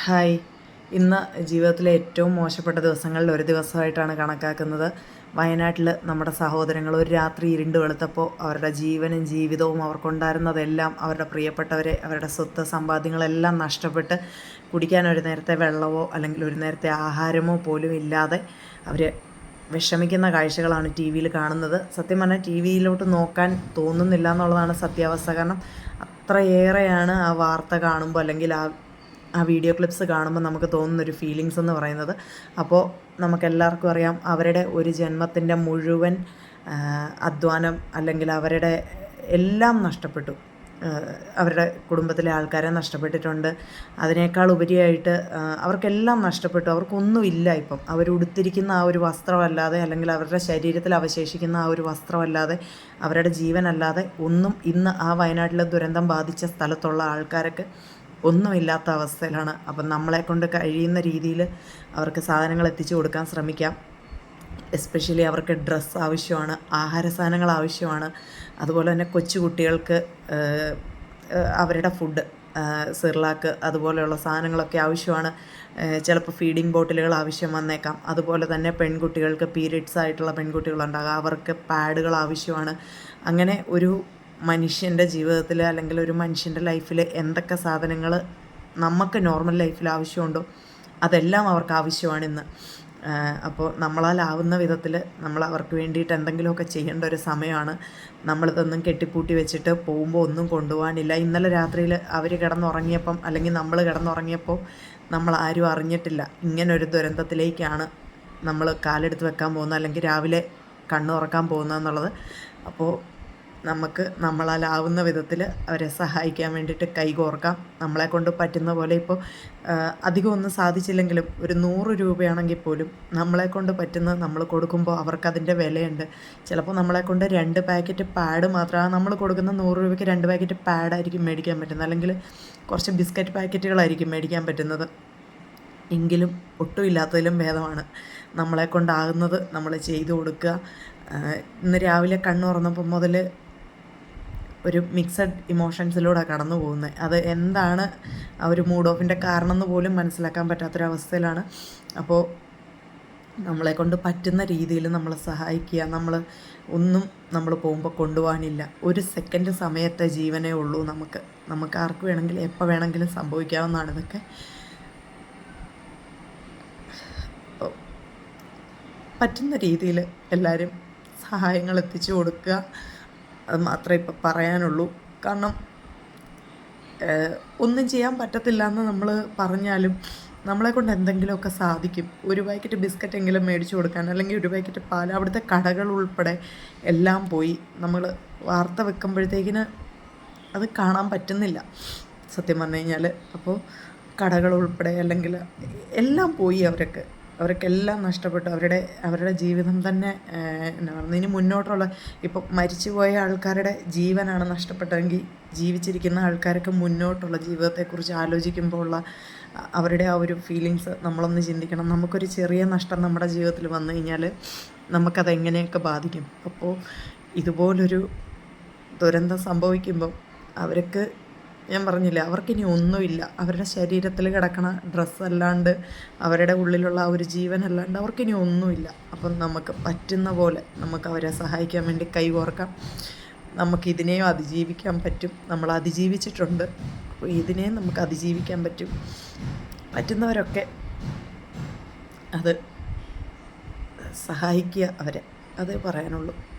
Hi. ഇന്ന് ജീവിതത്തിലെ ഏറ്റവും മോശപ്പെട്ട ദിവസങ്ങളിൽ ഒരു ദിവസമായിട്ടാണ് കണക്കാക്കുന്നത്. വയനാട്ടിൽ നമ്മുടെ സഹോദരങ്ങൾ ഒരു രാത്രി ഇരുണ്ട് വെളുത്തപ്പോൾ അവരുടെ ജീവനും ജീവിതവും അവർക്കുണ്ടായിരുന്നതെല്ലാം അവരുടെ പ്രിയപ്പെട്ടവരെ അവരുടെ സ്വത്ത് സമ്പാദ്യങ്ങളെല്ലാം നഷ്ടപ്പെട്ട് കുടിക്കാൻ ഒരു നേരത്തെ വെള്ളമോ അല്ലെങ്കിൽ ഒരു നേരത്തെ ആഹാരമോ പോലും ഇല്ലാതെ അവർ വിഷമിക്കുന്ന കാഴ്ചകളാണ് ടി വിയിൽ കാണുന്നത്. സത്യം പറഞ്ഞാൽ ടി വിയിലോട്ട് നോക്കാൻ തോന്നുന്നില്ല എന്നുള്ളതാണ് സത്യാവസ്ഥ. കാരണം അത്രയേറെയാണ് ആ വാർത്ത കാണുമ്പോൾ അല്ലെങ്കിൽ ആ ആ വീഡിയോ ക്ലിപ്സ് കാണുമ്പോൾ നമുക്ക് തോന്നുന്നൊരു ഫീലിങ്സ് എന്ന് പറയുന്നത്. അപ്പോൾ നമുക്കെല്ലാവർക്കും അറിയാം അവരുടെ ഒരു ജന്മത്തിന്റെ മുഴുവൻ അധ്വാനം അല്ലെങ്കിൽ അവരുടെ എല്ലാം നഷ്ടപ്പെട്ടു. അവരുടെ കുടുംബത്തിലെ ആൾക്കാരെ നഷ്ടപ്പെട്ടിട്ടുണ്ട്. അതിനേക്കാൾ ഉപരിയായിട്ട് അവർക്കെല്ലാം നഷ്ടപ്പെട്ടു. അവർക്കൊന്നുമില്ല ഇപ്പം. അവരുടുത്തിരിക്കുന്ന ആ ഒരു വസ്ത്രമല്ലാതെ അല്ലെങ്കിൽ അവരുടെ ശരീരത്തിൽ അവശേഷിക്കുന്ന ആ ഒരു വസ്ത്രമല്ലാതെ അവരുടെ ജീവനല്ലാതെ ഒന്നും ഇന്ന് ആ വയനാട്ടിലെ ദുരന്തം ബാധിച്ച സ്ഥലത്തുള്ള ആൾക്കാർക്ക് ഒന്നുമില്ലാത്ത അവസ്ഥയിലാണ്. അപ്പം നമ്മളെ കൊണ്ട് കഴിയുന്ന രീതിയിൽ അവർക്ക് സാധനങ്ങൾ എത്തിച്ചു കൊടുക്കാൻ ശ്രമിക്കാം. എസ്പെഷ്യലി അവർക്ക് ഡ്രസ്സ് ആവശ്യമാണ് ആഹാര സാധനങ്ങൾ ആവശ്യമാണ്. അതുപോലെ തന്നെ കൊച്ചു കുട്ടികൾക്ക് അവരുടെ ഫുഡ് സിർലാക്ക് അതുപോലെയുള്ള സാധനങ്ങളൊക്കെ ആവശ്യമാണ്. ചിലപ്പോൾ ഫീഡിങ് ബോട്ടിലുകൾ ആവശ്യം വന്നേക്കാം. അതുപോലെ തന്നെ പെൺകുട്ടികൾക്ക് പീരിയഡ്സ് ആയിട്ടുള്ള പെൺകുട്ടികളുണ്ടാകാം അവർക്ക് പാഡുകൾ ആവശ്യമാണ്. അങ്ങനെ ഒരു മനുഷ്യന്റെ ജീവിതത്തിൽ അല്ലെങ്കിൽ ഒരു മനുഷ്യന്റെ ലൈഫിൽ എന്തൊക്കെ സാധനങ്ങൾ നമുക്ക് നോർമൽ ലൈഫിൽ ആവശ്യമുണ്ടോ അതെല്ലാം അവർക്ക് ആവശ്യമാണ് ഇന്ന് അപ്പോൾ നമ്മളാലാവുന്ന വിധത്തിൽ നമ്മൾ അവർക്ക് വേണ്ടിയിട്ട് എന്തെങ്കിലുമൊക്കെ ചെയ്യേണ്ട ഒരു സമയമാണ്. നമ്മളിതൊന്നും കെട്ടിപ്പൂട്ടി വെച്ചിട്ട് പോകുമ്പോൾ ഒന്നും കൊണ്ടുപോകാനില്ല. ഇന്നലെ രാത്രിയിൽ അവർ കിടന്നുറങ്ങിയപ്പം അല്ലെങ്കിൽ നമ്മൾ കിടന്നുറങ്ങിയപ്പോൾ നമ്മൾ ആരും അറിഞ്ഞിട്ടില്ല. ഇങ്ങനൊരു ദുരന്തത്തിലേക്കാണ് നമ്മൾ കാലെടുത്ത് വെക്കാൻ പോകുന്നത് അല്ലെങ്കിൽ രാവിലെ കണ്ണുറക്കാൻ പോകുന്നതെന്നുള്ളത് അപ്പോൾ നമുക്ക് നമ്മളാലാവുന്ന വിധത്തിൽ അവരെ സഹായിക്കാൻ വേണ്ടിയിട്ട് കൈകോർക്കാം. നമ്മളെ കൊണ്ട് പറ്റുന്ന പോലെ ഇപ്പോൾ അധികമൊന്നും സാധിച്ചില്ലെങ്കിലും ഒരു നൂറ് രൂപയാണെങ്കിൽ പോലും നമ്മളെ കൊണ്ട് പറ്റുന്ന നമ്മൾ കൊടുക്കുമ്പോൾ അവർക്കതിന്റെ വിലയുണ്ട്. ചിലപ്പോൾ നമ്മളെ കൊണ്ട് രണ്ട് പാക്കറ്റ് പാഡ് മാത്രമാണ് നമ്മൾ കൊടുക്കുന്ന നൂറ് രൂപയ്ക്ക് രണ്ട് പാക്കറ്റ് പാഡായിരിക്കും മേടിക്കാൻ പറ്റുന്നത്. അല്ലെങ്കിൽ കുറച്ച് ബിസ്ക്കറ്റ് പാക്കറ്റുകളായിരിക്കും മേടിക്കാൻ പറ്റുന്നത്. എങ്കിലും ഒട്ടുമില്ലാത്തതിലും ഭേദമാണ്. നമ്മളെ കൊണ്ടാകുന്നത് നമ്മൾ ചെയ്തു കൊടുക്കുക. ഇന്ന് രാവിലെ കണ്ണു തുറന്നപ്പോൾ മുതൽ ഒരു മിക്സഡ് ഇമോഷൻസിലൂടെ കടന്നു പോകുന്നത് അത് എന്താണ് ആ ഒരു മൂഡ് ഓഫിന്റെ കാരണം എന്ന് പോലും മനസ്സിലാക്കാൻ പറ്റാത്തൊരവസ്ഥയിലാണ്. അപ്പോൾ നമ്മളെ കൊണ്ട് പറ്റുന്ന രീതിയിൽ നമ്മളെ സഹായിക്കുക നമ്മൾ ഒന്നും നമ്മൾ പോകുമ്പോൾ കൊണ്ടുപോകാനില്ല. ഒരു സെക്കൻഡ് സമയത്തെ ജീവനേ ഉള്ളൂ നമുക്ക്. നമുക്ക് ആർക്ക് വേണമെങ്കിലും എപ്പോൾ വേണമെങ്കിലും സംഭവിക്കാവുന്നതാണ് ഇതൊക്കെ. പറ്റുന്ന രീതിയിൽ എല്ലാവരും സഹായങ്ങൾ എത്തിച്ചു കൊടുക്കുക. അത് മാത്രമേ ഇപ്പം പറയാനുള്ളൂ. കാരണം ഒന്നും ചെയ്യാൻ പറ്റത്തില്ല എന്ന് നമ്മൾ പറഞ്ഞാലും നമ്മളെ കൊണ്ട് എന്തെങ്കിലുമൊക്കെ സാധിക്കും. ഒരു പാക്കറ്റ് ബിസ്ക്കറ്റ് എങ്കിലും മേടിച്ചു കൊടുക്കാൻ അല്ലെങ്കിൽ ഒരു പാക്കറ്റ് പാൽ അവിടുത്തെ കടകൾ ഉൾപ്പെടെ എല്ലാം പോയി നമ്മൾ വാർത്ത വെക്കുമ്പോഴത്തേക്കിന് അത് കാണാൻ പറ്റുന്നില്ല. സത്യം പറഞ്ഞു കഴിഞ്ഞാൽ അപ്പോൾ കടകൾ ഉൾപ്പെടെ അല്ലെങ്കിൽ എല്ലാം പോയി അവർക്ക് അവർക്കെല്ലാം നഷ്ടപ്പെട്ടു. അവരുടെ അവരുടെ ജീവിതം തന്നെ എന്നാ പറയുന്നത് ഇനി മുന്നോട്ടുള്ള ഇപ്പം മരിച്ചുപോയ ആൾക്കാരുടെ ജീവനാണ് നഷ്ടപ്പെട്ടതെങ്കിൽ ജീവിച്ചിരിക്കുന്ന ആൾക്കാർക്ക് മുന്നോട്ടുള്ള ജീവിതത്തെക്കുറിച്ച് ആലോചിക്കുമ്പോൾ ഉള്ള അവരുടെ ആ ഒരു ഫീലിങ്സ് നമ്മളൊന്ന് ചിന്തിക്കണം. നമുക്കൊരു ചെറിയ നഷ്ടം നമ്മുടെ ജീവിതത്തിൽ വന്നു കഴിഞ്ഞാൽ നമുക്കത് എങ്ങനെയൊക്കെ ബാധിക്കും? അപ്പോൾ ഇതുപോലൊരു ദുരന്തം സംഭവിക്കുമ്പം അവർക്ക് ഞാൻ പറഞ്ഞില്ല അവർക്കിനി ഒന്നുമില്ല. അവരുടെ ശരീരത്തിൽ കിടക്കണ ഡ്രസ്സ് അല്ലാണ്ട് അവരുടെ ഉള്ളിലുള്ള ആ ഒരു ജീവൻ അല്ലാണ്ട് അവർക്കിനി ഒന്നുമില്ല. അപ്പം നമുക്ക് പറ്റുന്ന പോലെ നമുക്ക് അവരെ സഹായിക്കാൻ വേണ്ടി കൈകോർക്കാം. നമുക്ക് ഇതിനെയും അതിജീവിക്കാൻ പറ്റും. നമ്മൾ അതിജീവിച്ചിട്ടുണ്ട്. അപ്പോൾ ഇതിനെയും നമുക്ക് അതിജീവിക്കാൻ പറ്റും. പറ്റുന്നവരൊക്കെ അത് സഹായിക്കുക അവരെ. അതേ പറയാനുള്ളൂ.